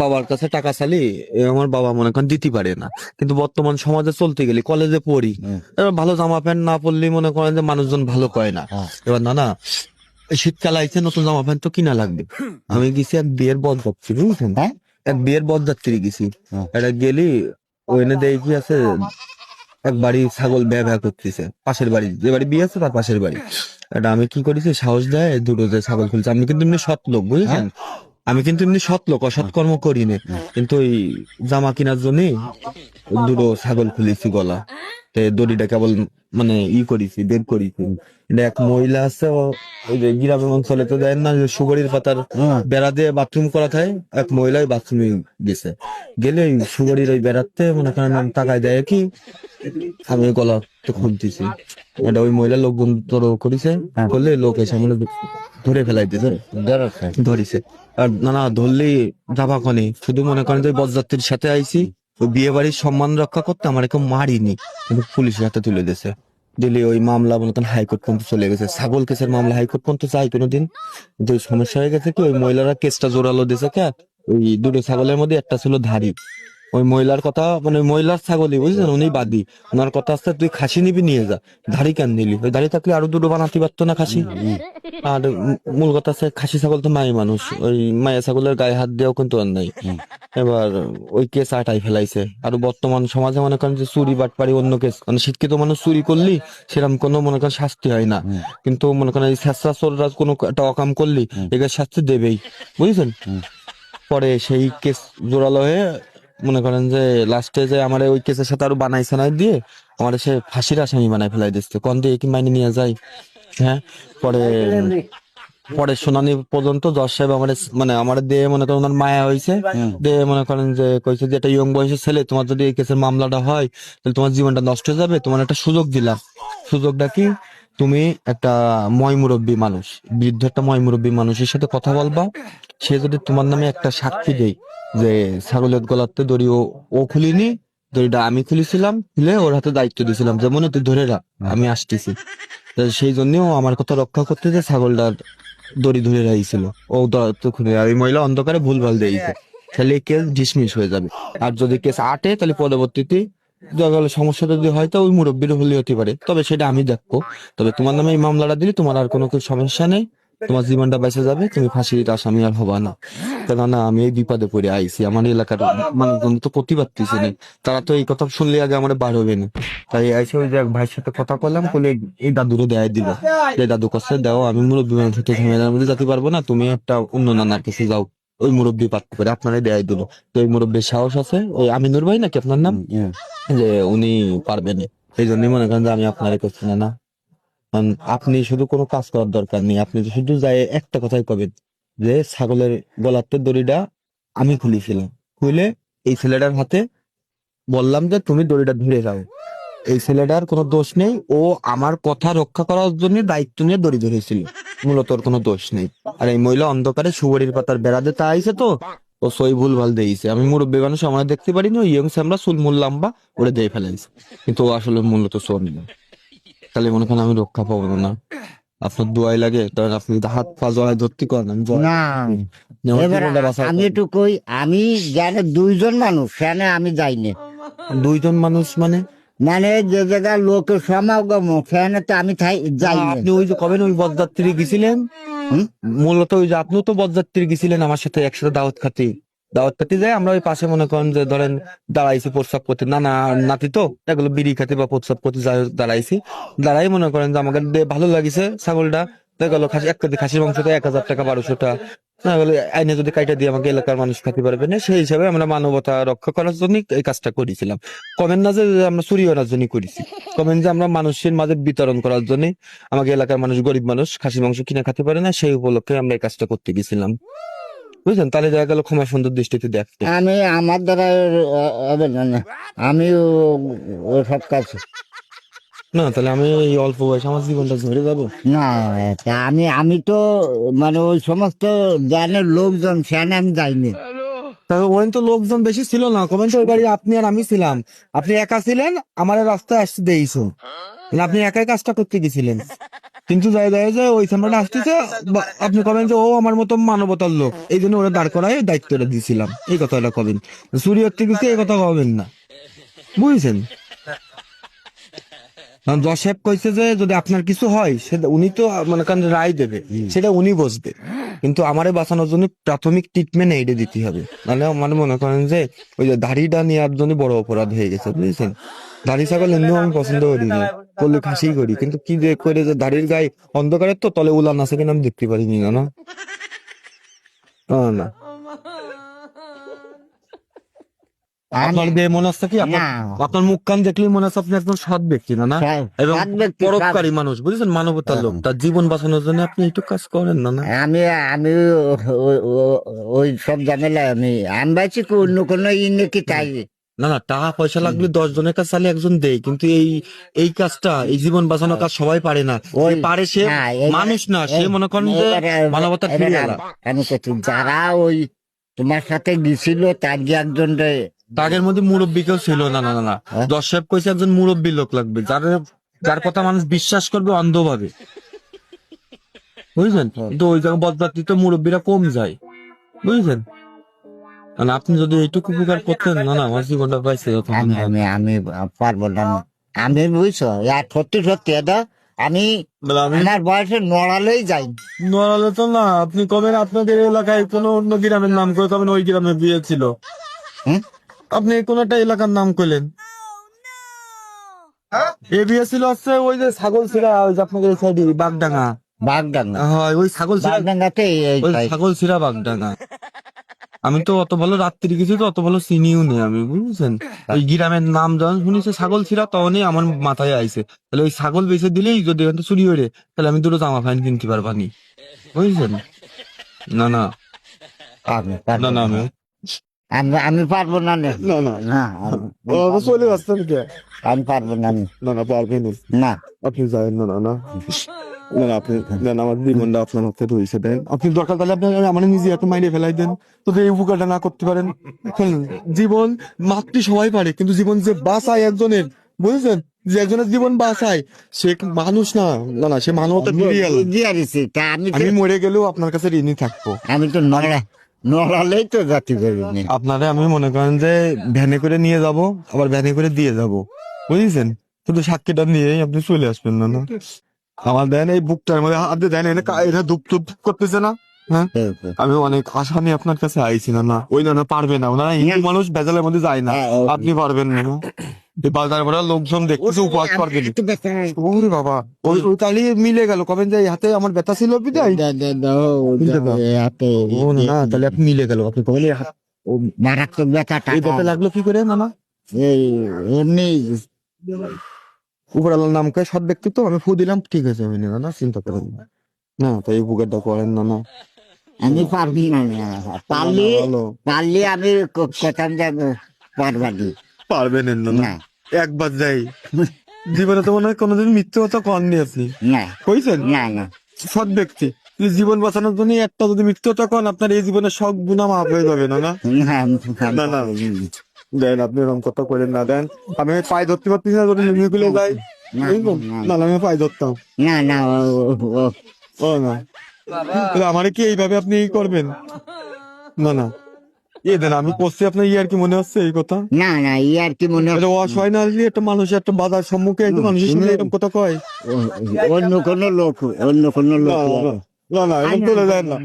বাবার কাছে টাকা চালি আমার বাবা মনে করেন দিতে পারে না। কিন্তু বর্তমান সমাজে চলতে গেলে কলেজে পড়ি এবার ভালো জামা প্যান্ট না পরলে মনে করেন যে মানুষজন ভালো কয় না। হ্যাঁ। এবার না না শীতকাল আইছে নতুন জামা প্যান্ট তো কিনা লাগবে। আমি গেছি এক বিয়ের বরযাত্রী বুঝছেন? হ্যাঁ? এক বিয়ের বরযাত্রী গেছি। হ্যাঁ। এটা গেলি ওখানে দেখি আছে এক বাড়ি ছাগল ব্যয় ব্যয় করতেছে পাশের বাড়ি যে বাড়ি বিয়ে আছে তার পাশের বাড়ি। এটা আমি কি করেছি সাহস দেয় দুটো যে ছাগল খুলছে। আমি কিন্তু এমনি সৎ লোক বুঝেছেন? আমি কিন্তু এমনি সৎ লোক অসৎ কর্ম করি না কিন্তু ওই জামা কেনার জন্য দুটো ছাগল খুলেছি গলা। তে দড়িটা কেবল মানে ই করেছি বের করেছি। এটা এক মহিলা আছে ওই যে গ্রামের অঞ্চলে তো দেন না সুগরির পাতার বেড়া দিয়ে বাথরুম করা থাকে এক মহিলাই বাথরুমে গেছে। গেলে ওই সুগরির ওই বেড়াতে মনে করেন টাকায় দেয় কি আমি গলা তো খুলতেছি। এটা ওই মহিলা লোকজন তোর করেছে করলে লোক এসে মানে ধরে ফেলাই দিয়েছে ধরিছে। আর না না ধরলি যাবা কনে? শুধু মনে করেন যে ওই বরযাত্রীর সাথে আইছি ওই বিয়ে বাড়ির সম্মান রক্ষা করতে আমার কেউ মারিনি কিন্তু পুলিশের হাতে তুলে দিয়েছে। দিলে ওই মামলা মনে করেন হাইকোর্ট পর্যন্ত চলে গেছে। ছাগল কেসের মামলা হাইকোর্ট পর্যন্ত চাই কোনোদিন। ওই সমস্যা হয়ে গেছে কি ওই মহিলারা কেসটা জোরালো দিয়েছে কে? ওই দুটো ছাগলের মধ্যে একটা ছিল ধারি ওই মহিলার কথা মানে মহিলার ছাগলই বুঝছেন উনি বাদী। ওনার কথা আছে তুই খাসি নিবি নিয়ে যা। ধারি কেন নিলি ওই ধারি থাকলে আরও দুটো বানাতে পারতো না খাসি? আর মূল কথা আছে খাসি ছাগল তো মাই মানুষ। ওই মায়া ছাগলের গায়ে হাত দেওয়া কিন্তু আর নাই। এবার ওই কেস আটাই ফেলাইছে। আর বর্তমান সমাজে মনে করেন যে চুরি বাটপারি অন্য কেস। মানে শিক্ষিত মানুষ চুরি করলি সেরকম কোনো মনে করেন শাস্তি হয় না। কিন্তু মনে করেন এই চোররা কোনো একটা অকাম করলি এগুলো শাস্তি দেবেই। বুঝছেন? পরে সেই কেস জোরালো হয়ে মনে করেন যে লাস্টে যে আমার ওই কেসের সাথে আরও বানাই সানাই দিয়ে আমার সে ফাঁসির আসামি বানাই ফেলাই দিচ্ছে কোন দিয়ে কি মাইনে নিয়ে যায়? হ্যাঁ? পরে পরে শুনানি পর্যন্ত জজ সাহেব আমার মানে আমার দিয়ে মনে করেন ওনার মায়া হয়েছে দিয়ে মনে করেন যে কইছে যে একটা ইয়ং বয়সের ছেলে তোমার যদি এই কেসের মামলাটা হয় তাহলে তোমার জীবনটা নষ্ট হয়ে যাবে। তোমার একটা সুযোগ দিলাম। সুযোগটা কি? তুমি একটা ময় মুরব্বী মানুষ বৃদ্ধ একটা ময় মুরব্বী মানুষের সাথে কথা বলবা। সে যদি তোমার নামে একটা সাক্ষী দেয় যে, ছাগলের গলাতে দড়ি ও ও খুলিনি, দড়িটা আমি খুলেছিলাম, খুলে ওর হাতে দায়িত্ব দিয়েছিলাম, যেমন তুই ধরে রাখ, আমি আসতেছি। সেই জন্যও আমার কথা রক্ষা করতে যে ছাগলটার দড়ি ধরে রাখছিল ও দ- তো খুলে, আর ওই মহিলা অন্ধকারে ভুল ভালো দিয়েছে। তাহলে কেস ডিসমিস হয়ে যাবে। আর যদি কেস আটে, তাহলে পরবর্তীতে সমস্যা যদি হয়, তো ওই মুরব্বীর হলে হতে পারে। তবে সেটা আমি দেখব। তবে তোমার নামে এই মামলাটা দিলে তোমার আর কোনো সমস্যা নেই। তোমার জীবনটা বেঁচে যাবে তুমি ফাঁসির আসামি আর হবা না। কেননা আমি এই বিপদে পড়ে আইছি আমার এলাকার মানুষজন তো প্রতিবাদ দিছে না। তারা তো এই কথা শুনলে আগে আমার বার হবে না। তাই আইসে ওই যে এক ভাইয়ের সাথে কথা বললাম বলে এই দাদুরে দেয় দিল যে দাদু কাছে দাও আমি মুরব্বী মানুষ হতে ঝামেলার মধ্যে যেতে পারব না তুমি একটা অন্য নানার কাছে যাও ওই মুরব্বী পাত্র করে আপনারাই দেয় দিল তো ওই মুরব্বীর সাহস আছে ওই আমিনুর ভাই নাকি আপনার নাম? যে উনি পারবেন এই জন্যই মনে করেন যে আমি আপনার করছি না আপনি শুধু কোনো কাজ করার দরকার নেই। আপনি শুধু যাই একটা কথাই কবেন যে, ছাগলের গলাতে দড়িটা আমি খুলেছিলাম। খুলে এই ছেলেটার হাতে বললাম যে, তুমি দড়িটা ধরে রাখো এই ছেলেটার কোনো দোষ নেই। ও আমার কথা রক্ষা করার জন্য দায়িত্ব নিয়ে দড়ি ধরেছিল। মূলত ওর কোনো দোষ নেই। আর এই মহিলা অন্ধকারে সুবরির পাতার বেড়া তা আইছে তো, ও সই ভুল ভালো দিয়েছে আমি মুরব্বী মানুষ, আমরা দেখতে পারি না ইয়ং আমরা চুল মূল লাম্বা ওরে দিয়ে ফেলাইছে। কিন্তু ও আসলে মূলত সোর না তাহলে মনে করেন আমি রক্ষা পাবো না। আপনার দোয়াই লাগে তখন আপনি হাত পা জড়ায় ধরতে করেন আমি না। এবার আমি একটু কই আমি জানে দুইজন মানুষ সেখানে আমি যাইনি দুইজন মানুষ মানে? মানে যে জায়গায় লোকের সমাগম সেখানে তো আমি যাইনি আপনি ওই যে কবে ওই বরযাত্রী গেছিলেন? মূলত ওই যে আপনিও তো বরযাত্রী গেছিলেন আমার সাথে একসাথে দাওয়াত খাতি। দাওয়াত খাতি যাই আমরা ওই পাশে মনে করেন যে ধরেন দাঁড়াইছি, প্রস্রাব করতে। না নাতি তো, এগুলো বিড়ি খাতে বা প্রস্রাব করতে যাই দাঁড়াইছি। দাঁড়াই মনে করেন যে আমাকে ভালো লাগিছে ছাগলটা। দেখা খাসি এক কেজি খাসির মাংস এক হাজার টাকা, বারোশো টাকা। না গেলে আইনে যদি কাইটা দিয়ে আমাকে এলাকার মানুষ খাতে পারবে না, সেই হিসাবে আমরা মানবতা রক্ষা করার জন্য এই কাজটা করেছিলাম। কমেন না যে আমরা চুরি করার জন্য করেছি। কমেন যে আমরা মানুষের মাঝে বিতরণ করার জন্য আমাকে এলাকার মানুষ গরিব মানুষ খাসি মাংস কিনে খেতে পারে না, সেই উপলক্ষে আমরা এই কাজটা করতে গেছিলাম। বুঝলেন তাহলে দেখা গেল ক্ষমা সুন্দর দৃষ্টিতে দেখতে আমি আমার দ্বারা হবে না। আমি সব কাজ না তাহলে আমি এই অল্প বয়সে আমার জীবনটা ঝরে যাব? না তা আমি আমি তো মানে ওই সমস্ত জ্ঞানের লোকজন সেখানে আমি যাইনি। ওই তো লোকজন বেশি ছিল না। কমেন তো ওই বাড়ি আপনি আর আমি ছিলাম। আপনি একা ছিলেন আমার রাস্তায় আসতে দিয়েছ। আপনি একাই কাজটা করতে গেছিলেন। কিন্তু যাই যায় যে ওই সামনে আসতেছে আপনি কবেন যে ও আমার মতো মানবতার লোক। এই জন্য ওরা দাঁড় করায় দায়িত্বটা দিছিলাম। এই কথাটা কবেন? হচ্ছে কিছু এই কথা কবেন না। বুঝছেন? কারণ জজ সাহেব কইছে যে যদি আপনার কিছু হয় সেটা উনি তো মনে করেন রায় দেবে। সেটা উনি বসবে। কিন্তু আমারে বাঁচানোর জন্য প্রাথমিক ট্রিটমেন্ট এইটা দিতে হবে। মানে মানে মনে করেন যে ওই যে দাড়িটা নেওয়ার জন্য বড় অপরাধ হয়ে গেছে বুঝেছেন? দাড়ি ছাগল এমনিও আমি পছন্দ করি না। করলে খাসি করি। কিন্তু কি যে করে যে দাড়ির গায়ে অন্ধকারের তো তলে উলান আছে কিনা আমি দেখতে পারিনি না না? না, না। আপনার দিয়ে মনে হচ্ছে কি? আপনার মুখ কান দেখলেই মনে হচ্ছে আপনি একদম সৎ ব্যক্তি না না? এবং পরোপকারী মানুষ বুঝেছেন? মানবতার লোক। তার জীবন বাঁচানোর জন্য আপনি একটু কাজ করেন না না? আমি আমি ওই সব ঝামেলা আমি আমি কি অন্য কোনো ই নাকি তাই না না টাকা পয়সা লাগলে দশ জনের কাছে চাইলে একজন দেয় কিন্তু এই এই কাজটা এই জীবন বাঁচানোর কাজ সবাই পারে না। ওই পারে সে মানুষ না সে মনে করেন যারা ওই তোমার সাথে গেছিল তার যে একজন তাদের মধ্যে মুরব্বী কেউ ছিল না না না হ্যাঁ? দশ সাহেব কইছে একজন মুরব্বী লোক লাগবে যার যার কথা মানুষ বিশ্বাস করবে অন্ধভাবে। বুঝলেন? কিন্তু ওই জায়গায় বদরাত্রিতে মুরব্বীরা কম যায়। বুঝলেন? মানে আপনি যদি এইটুকু উপকার করতেন না না আমার জীবনটা পাইছে আমি আমি আমি পারব না। আমি বুঝছ আর সত্যি সত্যি এটা আমি আমি আমার বয়সে নড়ালেই যাই। নড়ালে তো না আপনি কবেন আপনাদের এলাকায় কোনো অন্য গ্রামের নাম করে তবে ওই গ্রামে বিয়ে ছিল। হুম? আপনি কোন একটা এলাকার নাম কইলেন। এ বিয়ে ছিল হচ্ছে ওই যে ছাগল ছিড়া ওই যে আপনাদের সাইডে বাগডাঙ্গা। বাগডাঙ্গা। হয় ওই ছাগল ছিড়া বাগডাঙ্গাতে ওই ছাগল ছিড়া বাগডাঙ্গা। আমি তো অত ভালো রাত্রি কিছু তো অত ভালো চিনিও নেই আমি বুঝছেন? ওই গ্রামের নাম যখন শুনেছে ছাগল ছিড়া তখনই আমার মাথায় আইছে। তাহলে ওই ছাগল বেঁচে দিলেই যদি এখান চুরি হয়ে তাহলে আমি দুটো জামা প্যান্ট কিনতে পারবানি বুঝছেন? না না। আমি পারব না না আমি আমি আমি পারব না নে। না না। চলে আসছেন কে? আমি পারব না নে। না না পারবেন না। আপনি যাবেন না না। না না না আপনি দেন আমার জীবনটা আপনার হাতে রয়েছে দেন। আপনি দরকার তাহলে আপনি আমার নিজে এত মাইরে ফেলাই দেন। তো এই উপকারটা না করতে পারেন। জীবন মাতৃ সবাই পারে কিন্তু জীবন যে বাঁচায় একজনের বুঝেছেন? যে একজনের জীবন বাঁচায় সে মানুষ না না না সে মানবতা ফিরিয়ে গেল আমি মরে গেলেও আপনার কাছে ঋণী থাকব। আমি তো নড়া নড়ালেই তো জাতি আপনারে আমি মনে করেন যে ভ্যানে করে নিয়ে যাব আবার ভ্যানে করে দিয়ে যাব বুঝেছেন? শুধু সাক্ষীটা নিয়েই আপনি চলে আসবেন না না? আমার দেন এই বুকটার মধ্যে হাত দিয়ে দেন এনে এটা ধুপ ধুপ করতেছে না? হ্যাঁ? আমি অনেক আশা নিয়ে আপনার কাছে আইছি না না। ওই না না পারবে না। ওনারা হিন্দু মানুষ ভেজালের মধ্যে যায় না। হ্যাঁ, আপনি পারবেন না? বাজার ভরা লোকজন দেখতেছে করবেন। ওরে বাবা। ওই তাহলে মিলে গেল। কবেন যে হাতে আমার ব্যথা ছিল বিদায় না তাহলে আপনি মিলে গেল। আপনি কবেন ও মারাত্মক ব্যথা এই ব্যথা লাগল কি করে এই এমনি উপর আল্লাহর নাম করে সৎ ব্যক্তিত্ব আমি ফু দিলাম ঠিক আছে আমি নিলাম না চিন্তা করেন না। না তাই এই উপকারটা করেন না না। আমি পারবি না পারলে। পারলে আমি ক- কথাম যাব পারবানি পারবেন না না একবার যাই। জীবনে তো মনে হয় কোনোদিন মিথ্যে কথা কননি আপনি। না। কইছেন না না। সৎ ব্যক্তি। জীবন বাঁচানোর জন্য একটা যদি মৃত্যু কথা কন আপনার এই জীবনে সব গুণা মাফ হয়ে যাবে না না। না, না, না। দেন আপনি এরকম কথা করেন না দেন। আমি পায়ে ধরতে পারতেছি না যদি যাই না, আমি পায়ে ধরতাম। না না ও- না। আমারে কি এইভাবে আপনি ই করবেন? না না। এ দেন আমি করছি আপনার ই আর কি মনে হচ্ছে এই কথা? না না ই আর কি মনে এটা অসহায় না হলে একটা মানুষ একটা বাজার সম্মুখে একটা মানুষের সামনে এরকম কথা কয়? অন্য কোনো লোক অন্য কোনো লোক। না, না না এরকম চলে যায় না।